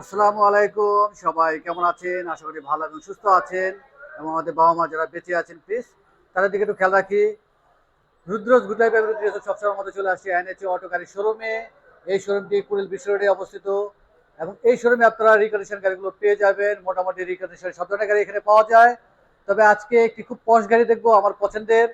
আসসালামু আলাইকুম, সবাই কেমন আছেন? আশা করি ভালো এবং সুস্থ আছেন। এবং আমাদের বাবা মা যারা বেঁচে আছেন প্লিজ তাদের দিকে একটু খেয়াল রাখি। রুদ্রজ ব্যবহৃত সবসময় মধ্যে চলে আসছে এনএচএ অটো গাড়ি শোরুমে এই শোরুমটি কুড়িল বিশ্ব রোডে অবস্থিত। এবং এই শোরুমে আপনারা রিকন্ডিশন গাড়িগুলো পেয়ে যাবেন। মোটামুটি রিকন্ডিশন সব ধরনের গাড়ি এখানে পাওয়া যায়। তবে আজকে একটি খুব পশ গাড়ি দেখব আমার পছন্দের।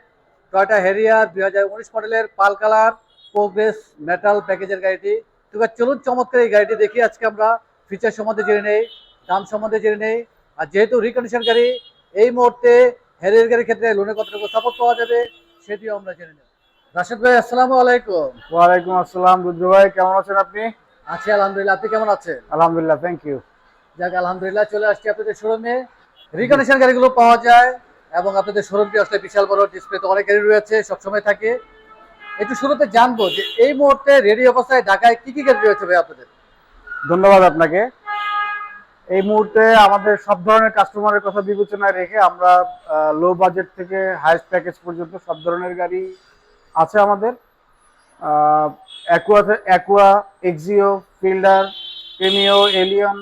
টয়টা হ্যারিয়ার দুই হাজার উনিশ মডেলের পাল কালার প্রোগ্রেস মেটাল প্যাকেজের গাড়িটি। তো চলুন চমৎকার এই গাড়িটি দেখি আজকে আমরা। ফিচার সম্বন্ধে জেনে নেই দাম সম্বন্ধে জেনে নেই আর যেহেতু রিকন্ডিশন গাড়ি এই মুহূর্তে হ্যারিয়ার গাড়ির ক্ষেত্রে লোনের কতটুকু সাপোর্ট পাওয়া যাবে সেটিও আমরা জেনে নেব। রাশেদ ভাই আসসালামু আলাইকুম। ওয়ালাইকুম আসসালাম রুদ্র ভাই কেমন আছেন আপনি? আছি আলহামদুলিল্লাহ। আপনি কেমন আছেন? আলহামদুলিল্লাহ থ্যাংক ইউ যাক আলহামদুলিল্লাহ চলে আসছি আপনাদের শোরুমে রিকন্ডিশন গাড়িগুলো পাওয়া যায় এবং আপনাদের শোরুমটি আসলে বিশাল বড় ডিসপ্লেতে অনেক গাড়ি রয়েছে সবসময় থাকে। একটু শুরুতে জানব যে এই মুহূর্তে রেডি অবস্থায় ঢাকায় কি কি গাড়ি রয়েছে ভাই আপনাদের? ধন্যবাদ আপনাকে। এই মুহূর্তে আমাদের সব ধরনের কাস্টমারের কথা বিবেচনায় রেখে আমরা লো বাজেট থেকে হাইস্ট প্যাকেজ পর্যন্ত সব ধরনের গাড়ি আছে আমাদের। Aqua Aqua Axio Fielder Premio Allion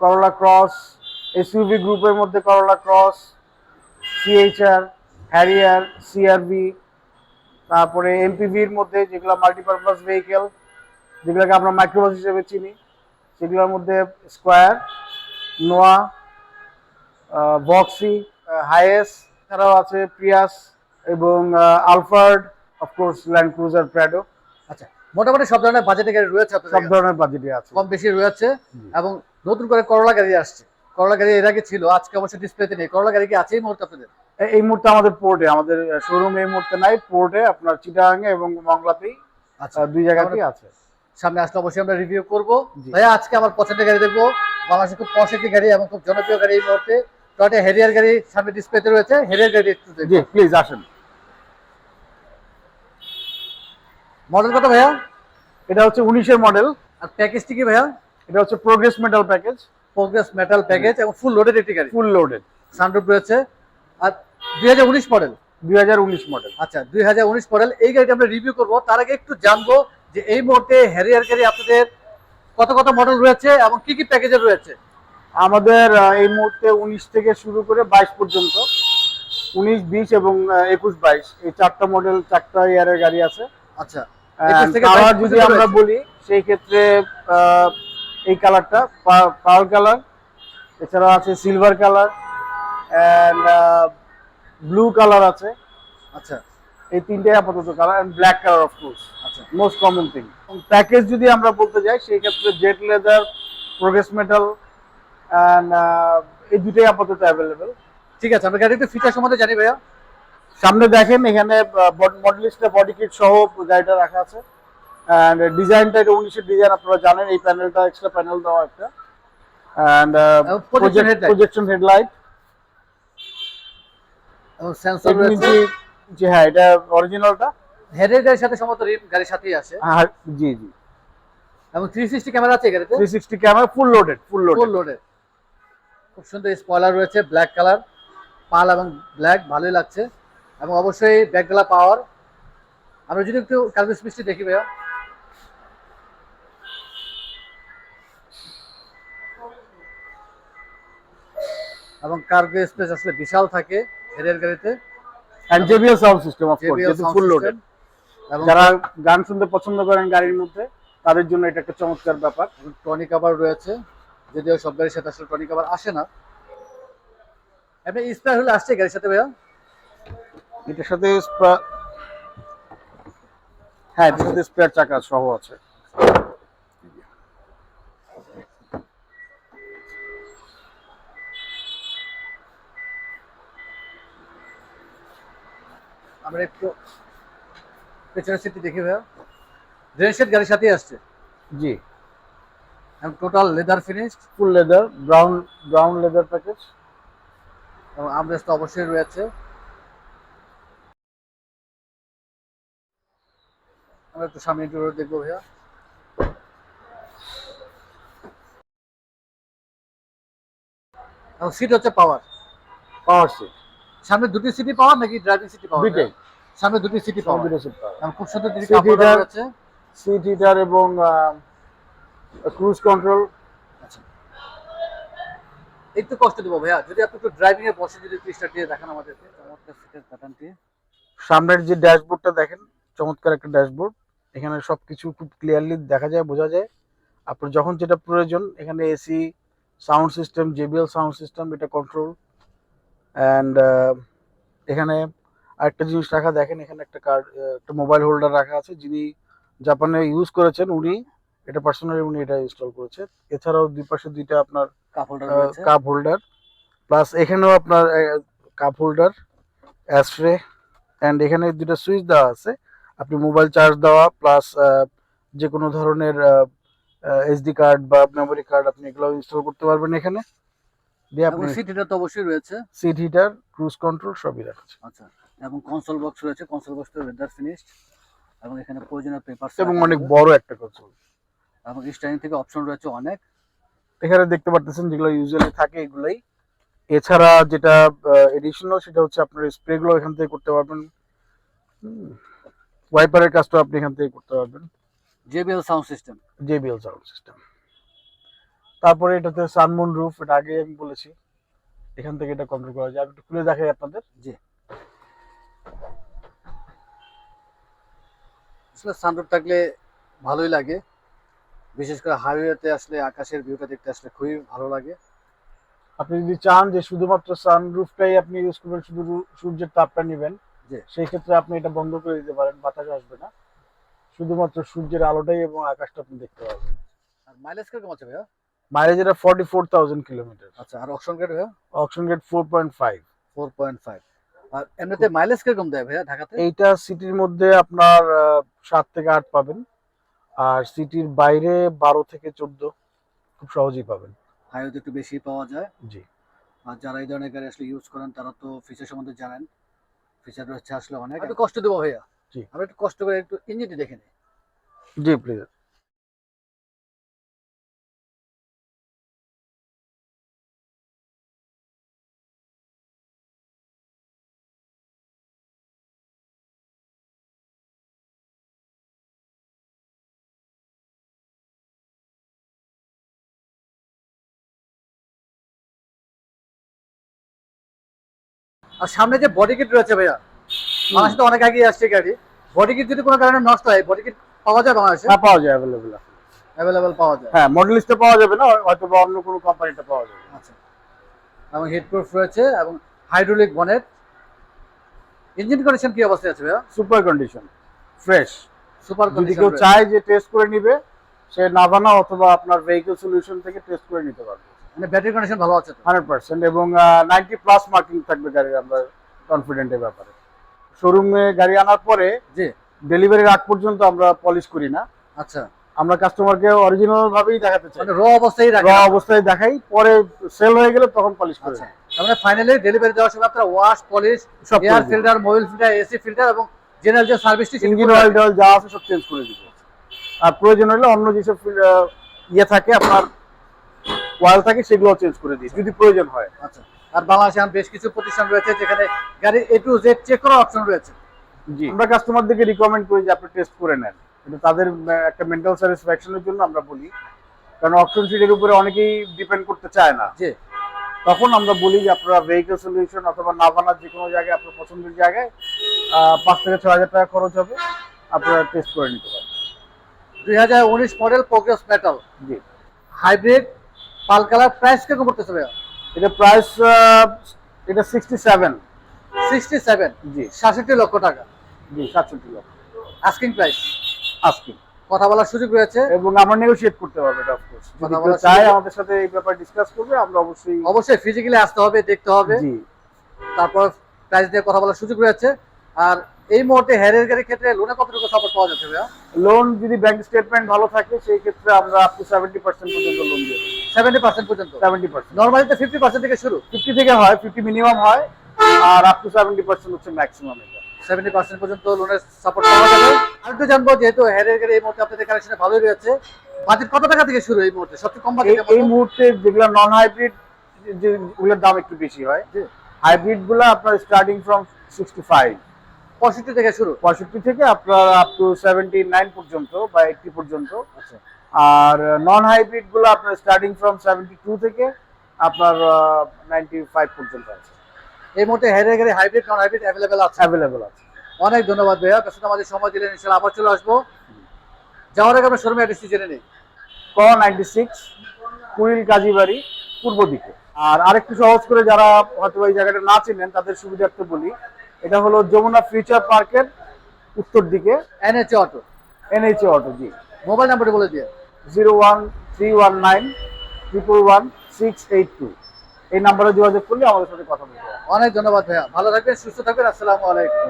Corolla Cross SUV গ্রুপের মধ্যে করলা ক্রস সিএইচআর হ্যারিয়ার সিআরভি তারপরে এমপিভির মধ্যে যেগুলো মাল্টিপারপাস ভেহিকেল যেগুলোকে আমরা মাইক্রোবাস হিসেবে চিনি সেগুলোর মধ্যে স্কোয়ার নোয়া বক্সি হাইয়েস এছাড়াও আছে প্রিয়াস এবং Alphard of course Land Cruiser Prado আচ্ছা মোটামুটি সব ধরনের বাজেটের গাড়ি রয়েছে সব ধরনের বাজেটে আছে। কম বেশি রয়েছে এবং নতুন করে করলা গাড়ি আসছে। করলা গাড়ি এর আগে ছিল আজকে অবশ্য ডিসপ্লেতে নেই। করলা গাড়ি কি আছে এই মুহূর্তে আপনাদের? এই মুহূর্তে আমাদের পোর্টে আমাদের শোরুম এই মুহূর্তে নাই পোর্টে আপনার চিটাগাঙে এবং মংলাতেই আচ্ছা দুই জায়গাতেই আছে। সামনে আসলে অবশ্যই আমরা রিভিউ করব। ভাইয়া আজকে আমার পছন্দের গাড়ি দেখব। বাংলাদেশের খুব একটি গাড়ি এবং খুব জনপ্রিয় গাড়ি এই মুহূর্তে। টয়টা হেরিয়ার গাড়ি সামনে ডিসপ্লেতে রয়েছে। হেরিয়ার গাড়ি একটু জি প্লিজ আসেন। মডেল কত ভাইয়া? এটা হচ্ছে উনিশের মডেল আর প্যাকেজটি কি ভাইয়া? এটা হচ্ছে progress metal package progress metal package এবং ফুল লোডেড একটি গাড়ি। ফুল লোডেড সানরুফ রয়েছে। আর দুই হাজার উনিশ মডেল দুই হাজার উনিশ মডেল আচ্ছা দুই হাজার উনিশ মডেল এই গাড়িটা আমরা রিভিউ করব। তার আগে একটু জানব যে এই মুহূর্তে হ্যারিয়ার গাড়ি আপনাদের কত কত মডেল রয়েছে এবং কি কি প্যাকেজের রয়েছে? আমাদের এই মুহূর্তে উনিশ থেকে শুরু করে বাইশ পর্যন্ত। উনিশ বিশ এবং একুশ বাইশ। এই চারটা মডেল চারটা ইয়ারের গাড়ি আছে। আচ্ছা। And 21 থেকে কালার 22 যদি আমরা বলি সেই ক্ষেত্রে এই কালারটা পার্ল কালার এছাড়া আছে silver colour and blue colour আছে। আচ্ছা। এই তিনটাই আপাতত colour and black colour of course আচ্ছা। মোস্ট কমন থিং প্যাকেজ যদি আমরা বলতে যাই সেই ক্ষেত্রে jet leather progress metal and এই দুটোই আপাতত অ্যাভেলেবেল ঠিক আছে আমরা গাড়িতে ফিচার সম্বন্ধে জানি ভাইয়া। সামনে দেখেন এখানে মডেলিস্টের বডি কিট সহ গাড়িটা রাখা আছে। অ্যান্ড ডিজাইনটা এটা উনিশের ডিজাইন আপনারা জানেন এই প্যানেলটা এক্সট্রা প্যানেল দেওয়া একটা। অ্যান্ড। প্রজেকশন হেডলাইট সেন্সর রয়েছে। জি হ্যাঁ এটা অরিজিনালটা হেডের গাড়ির সাথে সমস্ত রিম গাড়ির সাথেই আসে। জি জি। এবং থ্রি সিক্সটি ক্যামেরা আছে গাড়িতে? Three sixty camera full loaded full full loaded loaded খুব সুন্দর স্পয়লার রয়েছে ব্ল্যাক কালার পাল এবং ব্ল্যাক ভালোই লাগছে। এবং অবশ্যই ব্যাকডালা পাওয়ার। আমরা যদি একটু কার্ভিস মিষ্টি দেখি ভাইয়া। এবং কার্গো স্পেস আসলে বিশাল থাকে হেডের গাড়িতে। JBL sound system of course যেহেতু ফুল লোডেড যারা গান শুনতে পছন্দ করেন গাড়ির মধ্যে তাদের জন্য এটা একটা চমৎকার ব্যাপার। টনি কাভার রয়েছে যদিও সব গাড়ির সাথে আসলে টনি কাভার আসে না। আপনি স্পেয়ার হলে আসছে গাড়ির সাথে ভাইয়া? এটার সাথে স্পা- হ্যাঁ এটার সাথে স্পেয়ার চাকা সহ আছে। আমরা একটু পেছনের সিটটি দেখি ভাইয়া রেন শেড গাড়ির সাথেই আসছে। জি। এবং total leather finished full leather brown brown leather package এবং আমরেস্ট তো অবশ্যই রয়েছে। আমরা একটু সামনে একটু দেখব ভাইয়া। এবং সিট হচ্ছে পাওয়ার পাওয়ার সিট সামনে দুটি সিটি পাওয়ার নাকি ড্রাইভিং সিটি পাওয়ার দুইটাই। সামনে দুটি সিটি পাওয়ার দুটো সিট পাওয়ার খুব সুন্দর দুটি কাপড়। রয়েছে। সিট হিটার এবং ক্রুজ কন্ট্রোল একটু কষ্ট দেবো ভাইয়া। যদি আপনি একটু ড্রাইভিং এ বসে যদি পৃষ্ঠা দিয়ে দেখান আমাদেরকে। চমৎকার সিটের প্যাটার্নটি সামনের যে ড্যাশবোর্ডটা দেখেন চমৎকার একটা ড্যাশবোর্ড। এখানে সবকিছু খুব ক্লিয়ারলি দেখা যায় বোঝা যায়। আপনার যখন যেটা প্রয়োজন এখানে AC sound system JBL sound system এটা কন্ট্রোল অ্যান্ড এখানে আরেকটা জিনিস রাখা দেখেন এখানে একটা কার্ড একটা মোবাইল হোল্ডার রাখা আছে যিনি জাপানে ইউজ করেছেন উনি এটা পার্সোনালি উনি এটা ইনস্টল করেছেন। এছাড়াও দুই পাশে দুইটা আপনার cup holder cup holder plus এখানেও আপনার কাপ হোল্ডার অ্যাস্ট্রে অ্যান্ড এখানে দুটো সুইচ দেওয়া আছে। আপনি মোবাইল চার্জ দেওয়া প্লাস যে কোনো ধরনের এসডি কার্ড বা মেমোরি কার্ড আপনি এগুলো ইনস্টল করতে পারবেন এখানে। দিয়ে আপনি তো অবশ্যই রয়েছে। সিট হিটার ক্রুজ কন্ট্রোল সবই রাখছে। আচ্ছা এবং কনসোল বক্স রয়েছে কনসোল ফিনিশড এবং এখানে প্রয়োজনীয় এবং অনেক বড় একটা কনসোল এবং স্টাইলিং থেকে অপশন রয়েছে অনেক। এখানে দেখতে পারতেছেন যেগুলো ইউজুয়ালি থাকে এগুলাই। এছাড়া যেটা এডিশনাল সেটা হচ্ছে আপনার স্প্রেগুলো এখান থেকে করতে পারবেন। ওয়াইপারের কাজটা আপনি এখান থেকে করতে পারবেন। JBL sound system JBL sound system তারপরে এটাতে সানমুন রুফ এটা আগে আমি বলেছি। এখান থেকে এটা কন্ট্রোল করা যায়। আমি একটু খুলে দেখাই আপনাদের। জি। আসলে সানরুফ থাকলে ভালোই লাগে। বিশেষ করে হাইওয়েতে আসলে আকাশের ভিউটা দেখতে আসলে খুবই ভালো লাগে। আপনি যদি চান যে শুধুমাত্র সানরুফটাই আপনি ইউজ করবেন শুধু সূর্যের তাপটা নেবেন জি। সেই ক্ষেত্রে আপনি এটা বন্ধ করে দিতে পারেন বাতাস আসবে না। শুধুমাত্র সূর্যের আলোটাই এবং আকাশটা আপনি দেখতে পাবেন। আর মাইলেজ কীরকম আছে ভাইয়া? মাইলেজ এটা ফর্টি ফোর থাউজেন্ড কিলোমিটার আচ্ছা আর অপশন গেট ভাইয়া? Option gate four point five four point five আর এমনিতে মাইলেজ কীরকম দেয় ভাইয়া ঢাকাতে? এইটা সিটির মধ্যে আপনার সাত থেকে আট পাবেন। আর সিটির বাইরে বারো থেকে চোদ্দ খুব সহজেই পাবেন। হাইওয়েতে একটু বেশি পাওয়া যায়। জি। আর যারা এই ধরনের গাড়ি আসলে ইউজ করেন তারা তো ফিচার সম্বন্ধে জানেন। ফিচার রয়েছে আসলে অনেক। একটু কষ্ট দেবো ভাইয়া। জি। আমরা একটু কষ্ট করে একটু ইঞ্জিনটি দেখে নিই। জি প্লিজ আর সামনে যে বডি কিট রয়েছে ভাইয়া বাংলাদেশে তো অনেক আগে আসছে গাড়ি। বডি কিট যদি কোনো কারণে নষ্ট হয় বডি কিট পাওয়া যায় বাংলাদেশে? হ্যাঁ পাওয়া যায় অ্যাভেলেবেল অ্যাভেলেবেল পাওয়া যায়। হ্যাঁ মডেলিস্টে পাওয়া যাবে না হয়তো বা অন্য কোনো কোম্পানিতে পাওয়া যাবে। আচ্ছা। এবং হিটপ্রুফ রয়েছে এবং হাইড্রোলিক বনেট ইঞ্জিন কন্ডিশন কি অবস্থায় আছে ভাইয়া? সুপার কন্ডিশন ফ্রেশ সুপার যদি কেউ চায় যে টেস্ট করে নিবে সে নাভানা অথবা আপনার ভেহিকল সলিউশন থেকে টেস্ট করে নিতে পারবে। মানে ব্যাটারি কন্ডিশন ভালো আছে তো? হান্ড্রেড পার্সেন্ট এবং নাইনটি প্লাস মার্কিং থাকবে গাড়ির আমরা কনফিডেন্টের ব্যাপারে। শোরুমে গাড়ি আনার পরে জি। ডেলিভারির আগ পর্যন্ত আমরা পলিশ করি না। আচ্ছা। আমরা কাস্টমারকে অরিজিনাল ভাবেই দেখাতে চাই। মানে র অবস্থায় র অবস্থায় দেখাই পরে সেল হয়ে গেলে তখন পলিশ করে। মানে ফাইনালি ডেলিভারি দেওয়ার সময় আপনারা ওয়াশ পলিশ সব air filter mobile filter AC filter এবং জেনারেল যে সার্ভিসটি ইঞ্জিন অয়েল টয়েল যা আছে সব চেঞ্জ করে দিব আর প্রয়োজন হলে অন্য যেসব ইয়ে থাকে আপনার অয়েল থাকে সেগুলো চেঞ্জ করে দিই যদি প্রয়োজন হয়। আচ্ছা আর বাংলাদেশে বেশ কিছু প্রতিষ্ঠান রয়েছে যেখানে গাড়ির এ টু জেড চেক করার অপশন রয়েছে। জি। আমরা কাস্টমারদেরকে রিকমেন্ড করি যে আপনি টেস্ট করে নেন। এটা তাদের একটা মেন্টাল স্যাটিসফ্যাকশনের জন্য আমরা বলি। কারণ অপশন সিটের উপরে অনেকেই ডিপেন্ড করতে চায় না। জি। তখন আমরা বলি যে আপনারা ভেহিকল সলিউশন অথবা নাভানার যে কোনো জায়গায় আপনার পছন্দের জায়গায় পাঁচ থেকে ছয় হাজার টাকা খরচ হবে। আপনারা টেস্ট করে নিতে পারেন দুই হাজার উনিশ মডেল প্রোগ্রেস মেটাল জি। হাইব্রিড পাল কালার প্রাইস কীরকম পড়তেছে ভাইয়া? এটা প্রাইস এটা সিক্সটি সেভেন সিক্সটি সেভেন জি। সাতষট্টি লক্ষ টাকা। জি সাতষট্টি লক্ষ। আস্কিং প্রাইস আস্কিং কথা বলার সুযোগ রয়েছে? এবং আমরা নেগোশিয়েট করতে পারব এটা অফকোর্স কথা চায় সুযোগ- আমাদের সাথে এই ব্যাপারে ডিসকাস করবে আমরা অবশ্যই অবশ্যই ফিজিক্যালি আসতে হবে দেখতে হবে। জি। তারপর প্রাইস দিয়ে কথা বলার সুযোগ রয়েছে। আর এই মুহূর্তে হেয়ারের গাড়ির ক্ষেত্রে লোনে কতটুকু সাপোর্ট পাওয়া যাচ্ছে ভাইয়া? লোন যদি ব্যাংক স্টেটমেন্ট ভালো থাকে সেই ক্ষেত্রে আমরা আপ টু সেভেন্টি পার্সেন্ট পর্যন্ত লোন দিয়ে দেবো। সেভেন্টি পার্সেন্ট পর্যন্ত। সেভেন্টি পার্সেন্ট নর্মালি তো ফিফটি পার্সেন্ট থেকে শুরু। ফিফটি থেকে হয় ফিফটি মিনিমাম হয় আর আপ টু সেভেন্টি পার্সেন্ট হচ্ছে ম্যাক্সিমাম এটা। সেভেন্টি পার্সেন্ট পর্যন্ত লোনের সাপোর্ট পাওয়া যাবে। আর একটু জানব যেহেতু হেয়ারের গাড়ি এই মুহূর্তে আপনাদের কালেকশনে ভালোই রয়েছে বাজেট কত টাকা থেকে শুরু এই মুহূর্তে? সবচেয়ে কম বাজেট এই মুহূর্তে যেগুলো নন হাইব্রিড যেগুলোর দাম একটু বেশি হয় হাইব্রিডগুলো আপনার স্টার্টিং ফ্রম সিক্সটি ফাইভ পঁয়ষট্টি থেকে শুরু। পঁয়ষট্টি থেকে আপনার আপ টু সেভেন্টি নাইন পর্যন্ত বা এইটটি পর্যন্ত। আচ্ছা। আর নন হাইব্রিডগুলো আপনার স্টার্টিং ফ্রম সেভেন্টি টু থেকে আপনার নাইনটি ফাইভ পর্যন্ত আছে। এই মুহূর্তে হেরে গাড়ি হাইব্রিড নন হাইব্রিড অ্যাভেলেবেল আছে। অ্যাভেলেবেল আছে। অনেক ধন্যবাদ ভাইয়া। আপনার সাথে আমাদের সময় দিলেন ইনশাল্লাহ আবার চলে আসব। যাওয়ার আগে আমরা শোরুমে অ্যাড্রেসটি জেনে নিই। ক নাইনটি সিক্স কুড়িল কাজীবাড়ি পূর্ব দিকে। আর আরেকটু সহজ করে যারা হয়তো এই জায়গাটা না চিনেন তাদের সুবিধার্থে বলি। এটা হলো যমুনা ফিউচার পার্কের উত্তর দিকে। এনএচএ অটো এনএইচএ অটো জি। মোবাইল নাম্বারটি বলে দিয়ে zero one three one nine triple one six eight two. এই নাম্বারে যোগাযোগ করলে আমাদের সাথে কথা বলতে অনেক ধন্যবাদ ভাইয়া। ভালো থাকবেন, সুস্থ থাকবেন। আসসালামু আলাইকুম।